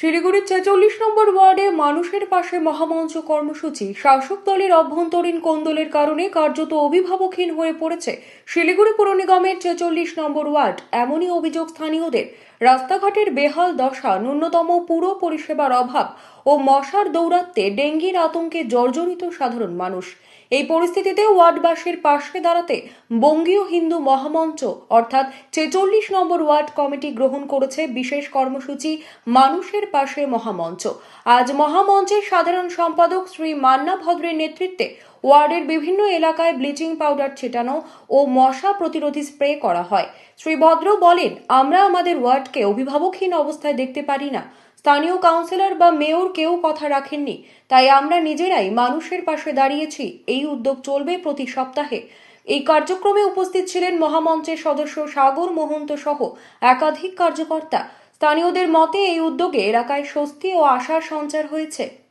শিলিগুড়ির ছেচল্লিশ নম্বর ওয়ার্ডে মানুষের পাশে মহামঞ্চ কর্মসূচি। শাসক দলের অভ্যন্তরীণ কোন্দলের কারণে কার্যত অভিভাবকহীন হয়ে পড়েছে শিলিগুড়ি পুর নিগমের ছেচল্লিশ নম্বর ওয়ার্ড। এমনই অভিযোগ স্থানীয়দের। রাস্তাঘাটের বেহাল দশা, ন্যূনতম পুরো পরিষেবার অভাব ও মশার দৌরাত্মে ডেঙ্গির আতঙ্কে জর্জরিত সাধারণ মানুষ। এই পরিস্থিতিতে ওয়ার্ডবাসীর পাশে দাঁড়াতে বঙ্গীয় হিন্দু মহামঞ্চ, অর্থাৎ ছেচল্লিশ নম্বর ওয়ার্ড কমিটি গ্রহণ করেছে বিশেষ কর্মসূচি মানুষের পাশে মহামঞ্চ। আজ মহামঞ্চের সাধারণ সম্পাদক শ্রী মান্না ভদ্রের নেতৃত্বে ওয়ার্ডের বিভিন্ন এলাকায় ব্লিচিং পাউডার ছেটানো ও মশা প্রতিরোধী স্প্রে করা হয়। শ্রী ভদ্র বলেন, আমরা আমাদের ওয়ার্ডকে অভিভাবকহীন অবস্থায় দেখতে পারি না। স্থানীয় কাউন্সিলর বা মেয়র কেউ কথা রাখেননি। তাই আমরা নিজেরাই মানুষের পাশে দাঁড়িয়েছি। এই উদ্যোগ চলবে প্রতি সপ্তাহে। এই কার্যক্রমে উপস্থিত ছিলেন মহামঞ্চের সদস্য সাগর মহন্ত সহ একাধিক কার্যকর্তা। স্থানীয়দের মতে, এই উদ্যোগে এলাকায় স্বস্তি ও আশার সঞ্চার হয়েছে।